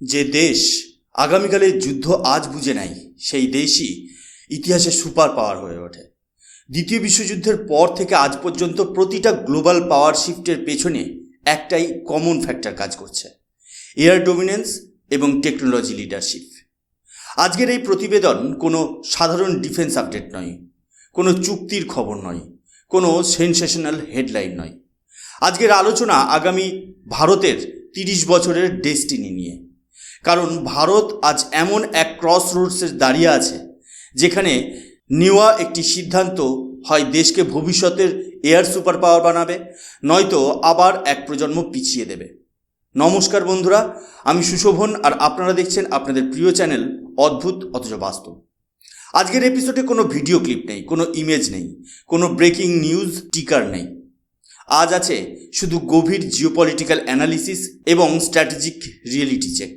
যে দেশ আগামীকালের যুদ্ধ আজ বুঝে নেয় সেই দেশই ইতিহাসে সুপার পাওয়ার হয়ে ওঠে। দ্বিতীয় বিশ্বযুদ্ধের পর থেকে আজ পর্যন্ত প্রতিটা গ্লোবাল পাওয়ার শিফটের পেছনে একটাই কমন ফ্যাক্টর কাজ করছে এয়ার ডোমিনেন্স এবং টেকনোলজি লিডারশিপ আজকের এই প্রতিবেদন কোনো সাধারণ ডিফেন্স আপডেট নয়, কোনো চুক্তির খবর নয়, কোনো সেনসেশনাল হেডলাইন নয়। আজকের আলোচনা আগামী ভারতের তিরিশ বছরের ডেস্টিনি নিয়ে। কারণ ভারত আজ এমন এক ক্রস রোডসে দাঁড়িয়ে আছে, যেখানে নেওয়া একটি সিদ্ধান্ত হয় দেশকে ভবিষ্যতের এয়ার সুপার পাওয়ার বানাবে, নয়তো আবার এক প্রজন্ম পিছিয়ে দেবে। নমস্কার বন্ধুরা, আমি সুশোভন আর আপনারা দেখছেন আপনাদের প্রিয় চ্যানেল অদ্ভুত অথচ বাস্তব। আজকের এপিসোডে কোনো ভিডিও ক্লিপ নেই, কোনো ইমেজ নেই, কোনো ব্রেকিং নিউজ টিকার নেই। আজ আছে শুধু গভীর জিওপলিটিক্যাল অ্যানালিসিস এবং স্ট্র্যাটেজিক রিয়েলিটি চেক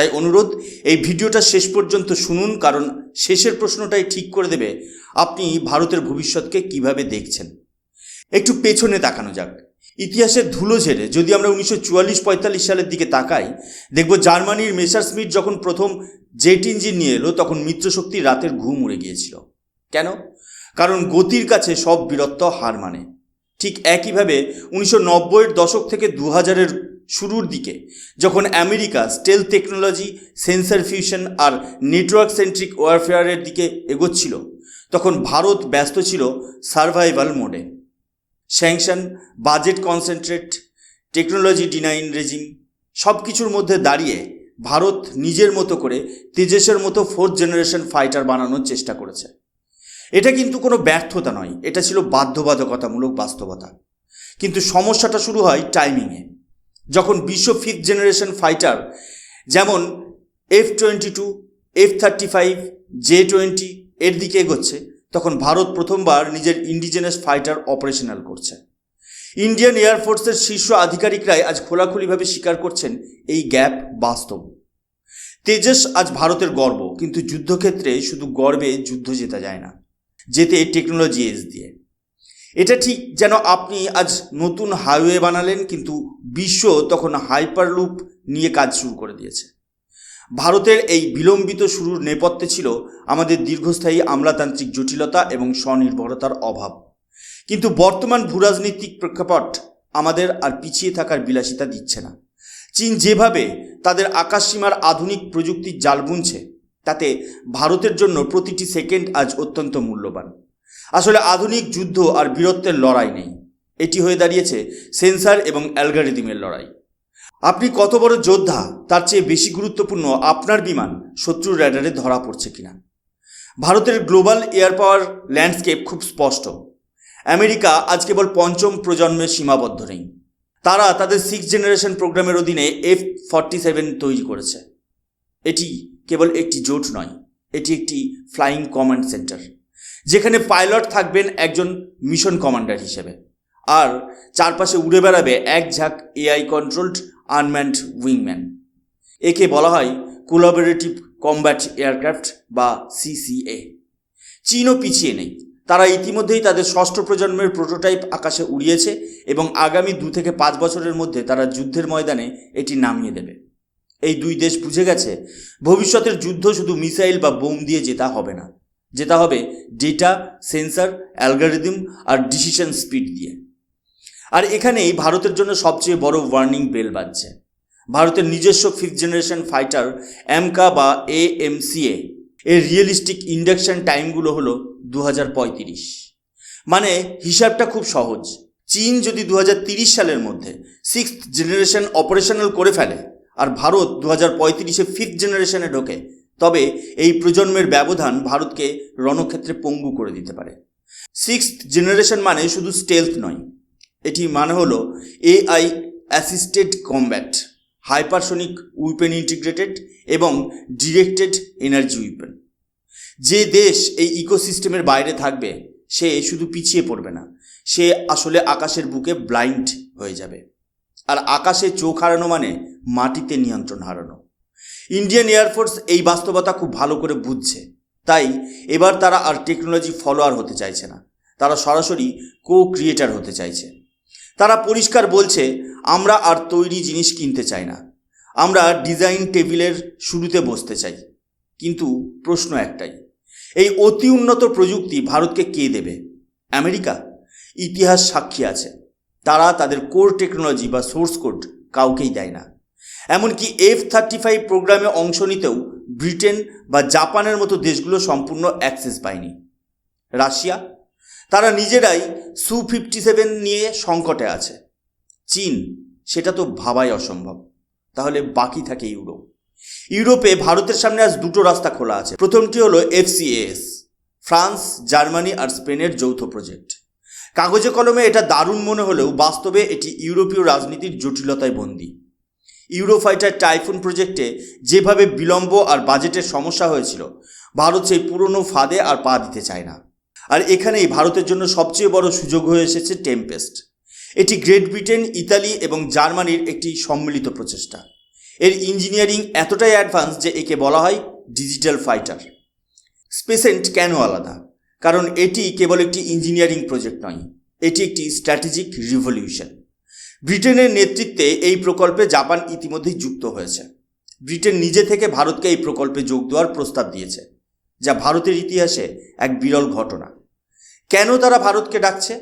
তাই অনুরোধ, এই ভিডিওটা শেষ পর্যন্ত শুনুন, কারণ শেষের প্রশ্নটাই ঠিক করে দেবে আপনি ভারতের ভবিষ্যৎকে কীভাবে দেখছেন। একটু পেছনে তাকানো যাক। ইতিহাসের ধুলো ঝেড়ে যদি আমরা উনিশশো চুয়াল্লিশ পঁয়তাল্লিশ সালের দিকে তাকাই, দেখব জার্মানির মেসার স্মিথ যখন প্রথম জেট ইঞ্জিন নিয়ে এলো, তখন মিত্রশক্তির রাতের ঘুম উড়ে গিয়েছিল। কেন? কারণ গতির কাছে সব বীরত্ব হার মানে। ঠিক একইভাবে উনিশশো নব্বইয়ের দশক থেকে দু হাজারের শুরুর দিকে, যখন America stealth technology sensor fusion আর নেটওয়ার্ক সেন্ট্রিক ওয়ারফেয়ারের দিকে এগোচ্ছিল, তখন ভারত ব্যস্ত ছিল সার্ভাইভাল মোডে sanction budget concentrate technology denial regime সব কিছুর মধ্যে দাঁড়িয়ে ভারত নিজের মতো করে তেজসের মতো ফোর্থ জেনারেশন ফাইটার বানানোর চেষ্টা করেছে। এটা কিন্তু কোনো ব্যর্থতা নয়, এটা ছিল বাধ্যবাধকতামূলক বাস্তবতা। কিন্তু সমস্যাটা শুরু হয় টাইমিংয়ে যখন বিশ্ব ফিফথ জেনারেশন ফাইটার যেমন F twenty two F thirty five J twenty এর দিকে এগোচ্ছে, তখন ভারত প্রথমবার নিজের ইন্ডিজেনাস ফাইটার অপারেশনাল করছে। ইন্ডিয়ান এয়ারফোর্সের শীর্ষ আধিকারিকরাই আজ খোলাখুলিভাবে স্বীকার করছেন এই গ্যাপ বাস্তব। তেজস আজ ভারতের গর্ব, কিন্তু যুদ্ধক্ষেত্রে শুধু গর্বে যুদ্ধ জেতা যায় না। যেতে টেকনোলজি এজ দিয়ে। এটা ঠিক যেন আপনি আজ নতুন হাইওয়ে বানালেন, কিন্তু বিশ্ব তখন হাইপারলুপ নিয়ে কাজ শুরু করে দিয়েছে। ভারতের এই বিলম্বিত শুরুর নেপথ্যে ছিল আমাদের দীর্ঘস্থায়ী আমলাতান্ত্রিক জটিলতা এবং স্বনির্ভরতার অভাব। কিন্তু বর্তমান ভূরাজনৈতিক প্রেক্ষাপট আমাদের আর পিছিয়ে থাকার বিলাসিতা দিচ্ছে না। চীন যেভাবে তাদের আকাশসীমার আধুনিক প্রযুক্তির জাল বুনছে, তাতে ভারতের জন্য প্রতিটি সেকেন্ড আজ অত্যন্ত মূল্যবান। আসলে আধুনিক যুদ্ধ আর বীরত্বের লড়াই নেই। এটি হয়ে দাঁড়িয়েছে সেন্সার এবং অ্যালগারিদিমের লড়াই। আপনি কত বড় যোদ্ধা, তার চেয়ে বেশি গুরুত্বপূর্ণ আপনার বিমান শত্রুর র্যাডারে ধরা পড়ছে কিনা? ভারতের গ্লোবাল এয়ার পাওয়ার ল্যান্ডস্কেপ খুব স্পষ্ট। আমেরিকা আজ কেবল পঞ্চম প্রজন্মের সীমাবদ্ধ নেই। তারা তাদের সিক্স জেনারেশন প্রোগ্রামের অধীনে এফ ফর্টি সেভেন তৈরি করেছে। এটি কেবল একটি জোট নয়, এটি একটি ফ্লাইং কমান্ড সেন্টার। যেখানে পাইলট থাকবেন একজন মিশন কমান্ডার হিসেবে। আর চারপাশে উড়ে বেড়াবে এক ঝাঁক এআই কন্ট্রোলড আনম্যান্ড উইংম্যান। একে বলা হয় কোলাবোরেটিভ কম্ব্যাট এয়ারক্রাফট বা সিসিএ। চীনও পিছিয়ে নেই। তারা ইতিমধ্যেই তাদের ষষ্ঠ প্রজন্মের প্রোটোটাইপ আকাশে উড়িয়েছে এবং আগামী দু থেকে পাঁচ বছরের মধ্যে তারা যুদ্ধের ময়দানে এটি নামিয়ে দেবে। এই দুই দেশ বুঝে গেছে, ভবিষ্যতের যুদ্ধ শুধু মিসাইল বা বোম দিয়ে জেতা হবে না। যেটা হবে ডেটা সেন্সার অ্যালগারিদম আর ডিসিশন স্পিড দিয়ে। আর এখানেই ভারতের জন্য সবচেয়ে বড় ওয়ার্নিং বেল বাজছে। ভারতের নিজস্ব ফিফথ জেনারেশন ফাইটার এমকা বা এ এমসিএ এর রিয়েলিস্টিক ইন্ডাকশন টাইমগুলো হলো দু হাজার পঁয়ত্রিশ। মানে হিসাবটা খুব সহজ। চীন যদি দু সালের মধ্যে সিক্সথ জেনারেশন অপারেশনাল করে ফেলে, আর ভারত দু হাজার পঁয়ত্রিশে ফিফথ জেনারেশনে ঢোকে তবে এই প্রজন্মের ব্যবধান ভারতকে রণক্ষেত্রে পঙ্গু করে দিতে পারে। সিক্সথ জেনারেশন মানে শুধু স্টেলথ নয়, এটি মানে হলো AI assisted combat hypersonic weapon integrated এবং ডিরেক্টেড এনার্জি উইপেন যে দেশ এই ইকোসিস্টেমের বাইরে থাকবে, সে শুধু পিছিয়ে পড়বে না, সে আসলে আকাশের বুকে ব্লাইন্ড হয়ে যাবে। আর আকাশে চোখ হারানো মানে মাটিতে নিয়ন্ত্রণ হারানো। ইন্ডিয়ান এয়ারফোর্স এই বাস্তবতা খুব ভালো করে বুঝছে। তাই এবার তারা আর টেকনোলজি ফলোয়ার হতে চাইছে না। তারা সরাসরি কো ক্রিয়েটার হতে চাইছে। তারা পরিষ্কার বলছে, আমরা আর তৈরি জিনিস কিনতে চাই না। আমরা ডিজাইন টেবিলের শুরুতে বসতে চাই। কিন্তু প্রশ্ন একটাই, এই অতি উন্নত প্রযুক্তি ভারতকে কে দেবে? আমেরিকা? ইতিহাস সাক্ষী আছে। তারা তাদের কোর টেকনোলজি বা সোর্স কোড কাউকেই দেয় না। এমনকি এফ থার্টি ফাইভ প্রোগ্রামে অংশ নিতেও ব্রিটেন বা জাপানের মতো দেশগুলো সম্পূর্ণ অ্যাক্সেস পায়নি। রাশিয়া? তারা নিজেরাই সু ফিফটি সেভেন নিয়ে সংকটে আছে। চীন? সেটা তো ভাবাই অসম্ভব। তাহলে বাকি থাকে ইউরোপ ইউরোপে ভারতের সামনে আজ দুটো রাস্তা খোলা আছে। প্রথমটি হলো এফসিএস ফ্রান্স, জার্মানি আর স্পেনের যৌথ প্রজেক্ট। কাগজে কলমে এটা দারুণ মনে হলেও বাস্তবে এটি ইউরোপীয় রাজনীতির জটিলতায় বন্দী। ইউরোফাইটার টাইফুন প্রজেক্টে যেভাবে বিলম্ব আর বাজেটের সমস্যা হয়েছিল, ভারত সেই পুরনো ফাঁদে আর পা দিতে চায় না। আর এখানেই ভারতের জন্য সবচেয়ে বড় সুযোগ হয়ে এসেছে টেম্পেস্ট। এটি গ্রেট ব্রিটেন, ইতালি এবং জার্মানির একটি সম্মিলিত প্রচেষ্টা। এর ইঞ্জিনিয়ারিং এতটাই অ্যাডভান্স যে একে বলা হয় ডিজিটাল ফাইটার। স্পেসেন্ট কেন আলাদা? কারণ এটি কেবল একটি ইঞ্জিনিয়ারিং প্রজেক্ট নয়, এটি একটি স্ট্র্যাটেজিক রিভলিউশন। ব্রিটেনের নেতৃত্বে এই প্রকল্পে জাপান ইতিমধ্যেই যুক্ত হয়েছে। ব্রিটেন নিজে থেকে ভারতকে এই প্রকল্পে যোগ দেওয়ার প্রস্তাব দিয়েছে, যা ভারতের ইতিহাসে এক বিরল ঘটনা। কেন তারা ভারতকে ডাকছে?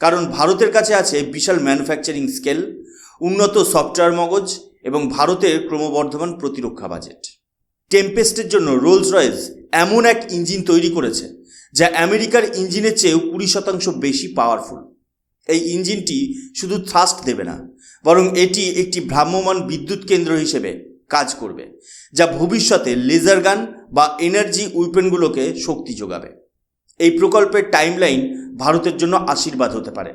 কারণ ভারতের কাছে আছে বিশাল ম্যানুফ্যাকচারিং স্কেল, উন্নত সফটওয়্যার মগজ এবং ভারতের ক্রমবর্ধমান প্রতিরক্ষা বাজেট। টেম্পেস্টের জন্য রোলস রয়েস এমন এক ইঞ্জিন তৈরি করেছে, যা আমেরিকার ইঞ্জিনের চেয়েও কুড়ি শতাংশ বেশি পাওয়ারফুল। এই ইঞ্জিনটি শুধু থ্রাস্ট দেবে না, বরং এটি একটি ভ্রাম্যমান বিদ্যুৎ কেন্দ্র হিসেবে কাজ করবে, যা ভবিষ্যতে লেজার গান বা এনার্জি উইপেনগুলোকে শক্তি যোগাবে। এই প্রকল্পের টাইমলাইন ভারতের জন্য আশীর্বাদ হতে পারে।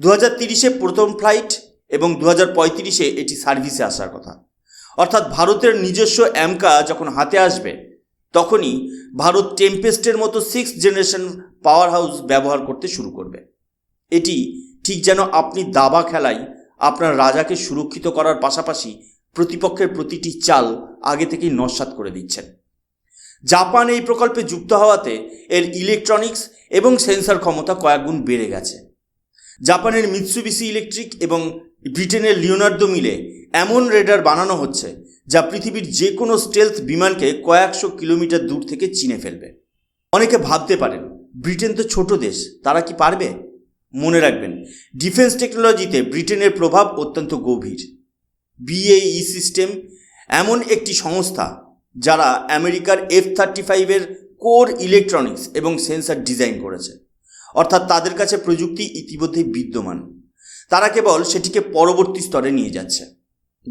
দু হাজার তিরিশে প্রথম ফ্লাইট এবং দু হাজার পঁয়ত্রিশে এটি সার্ভিসে আসার কথা। অর্থাৎ ভারতের নিজস্ব অ্যামকা যখন হাতে আসবে, তখনই ভারত টেম্পেস্টের মতো সিক্স জেনারেশন পাওয়ার হাউস ব্যবহার করতে শুরু করবে। এটি ঠিক যেন আপনি দাবা খেলায় আপনার রাজাকে সুরক্ষিত করার পাশাপাশি প্রতিপক্ষের প্রতিটি চাল আগে থেকেই নস্বাত করে দিচ্ছেন। জাপান এই প্রকল্পে যুক্ত হওয়াতে এর ইলেকট্রনিক্স এবং সেন্সর ক্ষমতা কয়েকগুণ বেড়ে গেছে। জাপানের মিৎসুবিসি ইলেকট্রিক এবং ব্রিটেনের লিওনার্দো মিলে এমন রেডার বানানো হচ্ছে যা পৃথিবীর যে কোনো স্টেলথ বিমানকে কয়েকশো কিলোমিটার দূর থেকে চিনে ফেলবে। অনেকে ভাবতে পারেন, ব্রিটেন তো ছোট দেশ, তারা কি পারবে? মনে রাখবেন ডিফেন্স টেকনোলজিতে ব্রিটেনের প্রভাব অত্যন্ত গভীর। বিএই সিস্টেম এমন একটি সংস্থা যারা আমেরিকার এফ থার্টি ফাইভের কোর ইলেকট্রনিক্স এবং সেন্সার ডিজাইন করেছে। অর্থাৎ তাদের কাছে প্রযুক্তি ইতিমধ্যেই বিদ্যমান। তারা কেবল সেটিকে পরবর্তী স্তরে নিয়ে যাচ্ছে।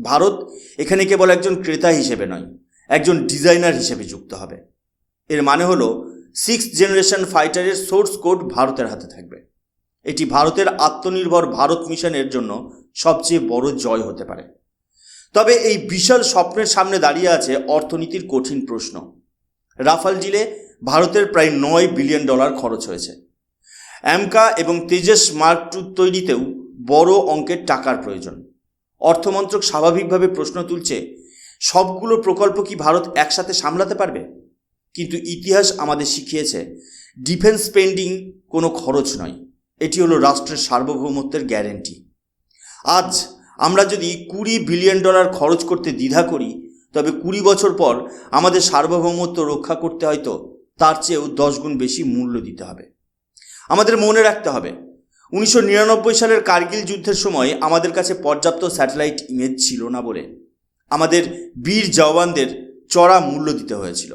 ভারত এখানে কেবল একজন ক্রেতা হিসেবে নয়, একজন ডিজাইনার হিসেবে যুক্ত হবে। এর মানে হলো সিক্স জেনারেশন ফাইটারের সোর্স কোড ভারতের হাতে থাকবে। এটি ভারতের আত্মনির্ভর ভারত মিশনের জন্য সবচেয়ে বড় জয় হতে পারে। তবে এই বিশাল স্বপ্নের সামনে দাঁড়িয়ে আছে অর্থনীতির কঠিন প্রশ্ন। রাফাল জিলে ভারতের প্রায় নয় বিলিয়ন ডলার খরচ হয়েছে। অ্যামকা এবং তেজস মার্ক টু তৈরিতেও বড় অঙ্কের টাকার প্রয়োজন। অর্থমন্ত্রক স্বাভাবিকভাবে প্রশ্ন তুলছে, সবগুলো প্রকল্প কি ভারত একসাথে সামলাতে পারবে? কিন্তু ইতিহাস আমাদের শিখিয়েছে, ডিফেন্স স্পেন্ডিং কোনো খরচ নয়। এটি হলো রাষ্ট্রের সার্বভৌমত্বের গ্যারেন্টি। আজ আমরা যদি কুড়ি বিলিয়ন ডলার খরচ করতে দ্বিধা করি, তবে কুড়ি বছর পর আমাদের সার্বভৌমত্ব রক্ষা করতে হয়তো তার চেয়েও দশ গুণ বেশি মূল্য দিতে হবে। আমাদের মনে রাখতে হবে, উনিশশো নিরানব্বই সালের কার্গিল যুদ্ধের সময় আমাদের কাছে পর্যাপ্ত স্যাটেলাইট ইমেজ ছিল না বলে আমাদের বীর জওয়ানদের চড়া মূল্য দিতে হয়েছিল।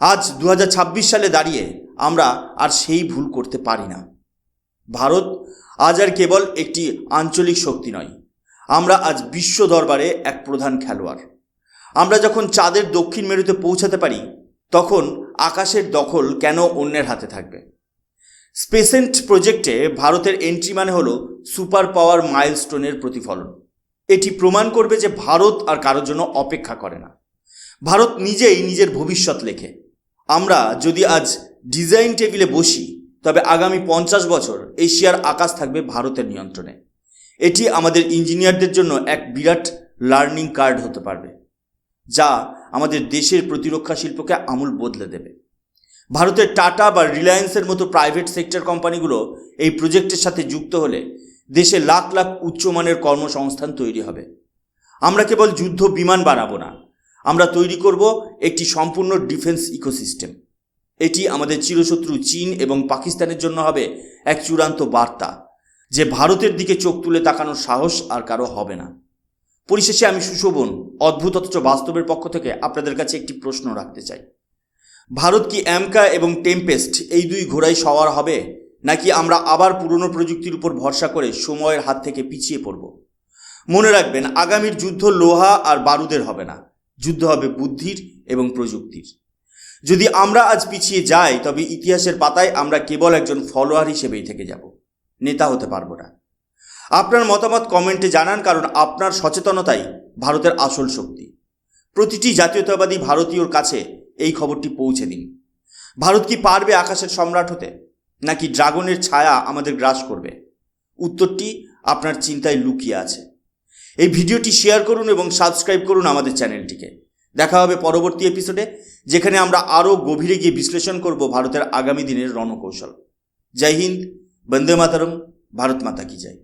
আজ দু হাজার ছাব্বিশ সালে দাঁড়িয়ে আমরা আর সেই ভুল করতে পারি না। ভারত আজ আর কেবল একটি আঞ্চলিক শক্তি নয়। আমরা আজ বিশ্ব দরবারে এক প্রধান খেলোয়াড়। আমরা যখন চাঁদের দক্ষিণ মেরুতে পৌঁছাতে পারি, তখন আকাশের দখল কেন অন্যের হাতে থাকবে? স্পেসেন্ট প্রজেক্টে ভারতের এন্ট্রি মানে হলো সুপার পাওয়ার মাইলস্টোনের প্রতিফলন। এটি প্রমাণ করবে যে ভারত আর কারোর জন্য অপেক্ষা করে না। ভারত নিজেই নিজের ভবিষ্যৎ লেখে। আমরা যদি আজ ডিজাইন টেবিলে বসি তবে আগামী পঞ্চাশ বছর এশিয়ার আকাশ থাকবে ভারতের নিয়ন্ত্রণে। এটি আমাদের ইঞ্জিনিয়ারদের জন্য এক বিরাট লার্নিং কার্ড হতে পারবে, যা আমাদের দেশের প্রতিরক্ষা শিল্পকে আমূল বদলে দেবে। ভারতের টাটা বা রিলায়েন্সের মতো প্রাইভেট সেক্টর কোম্পানিগুলো এই প্রজেক্টের সাথে যুক্ত হলে দেশে লাখ লাখ উচ্চমানের কর্মসংস্থান তৈরি হবে। আমরা কেবল যুদ্ধ বিমান বানাবো না, আমরা তৈরি করব একটি সম্পূর্ণ ডিফেন্স ইকোসিস্টেম। এটি আমাদের চিরশত্রু চীন এবং পাকিস্তানের জন্য হবে এক চূড়ান্ত বার্তা, যে ভারতের দিকে চোখ তুলে তাকানোর সাহস আর কারও হবে না। পরিশেষে আমি সুশোভন, অদ্ভুত অথচ বাস্তবের পক্ষ থেকে আপনাদের কাছে একটি প্রশ্ন রাখতে চাই। ভারত কি অ্যামকা এবং টেম্পেস্ট এই দুই ঘোড়াই সওয়ার হবে, নাকি আমরা আবার পুরনো প্রযুক্তির উপর ভরসা করে সময়ের হাত থেকে পিছিয়ে পড়ব? মনে রাখবেন, আগামীর যুদ্ধ লোহা আর বারুদের হবে না, যুদ্ধ হবে বুদ্ধির এবং প্রযুক্তির। যদি আমরা আজ পিছিয়ে যাই, তবে ইতিহাসের পাতায় আমরা কেবল একজন ফলোয়ার হিসেবেই থেকে যাব। নেতা হতে পারব না। আপনার মতামত কমেন্টে জানান, কারণ আপনার সচেতনতাই ভারতের আসল শক্তি। প্রতিটি জাতীয়তাবাদী ভারতীয়র কাছে এই খবরটি পৌঁছে দিন। ভারত কি পারবে আকাশের সম্রাট হতে? নাকি ড্রাগনের ছায়া আমাদের গ্রাস করবে? উত্তরটি আপনার চিন্তায় লুকিয়ে আছে। এই ভিডিওটি শেয়ার করুন এবং সাবস্ক্রাইব করুন আমাদের চ্যানেলটিকে। দেখা হবে পরবর্তী এপিসোডে যেখানে আমরা আরও গভীরে গিয়ে বিশ্লেষণ করব ভারতের আগামী দিনের রণকৌশল। জয় হিন্দ, বন্দে মাতারম, ভারত মাতা কি জয়।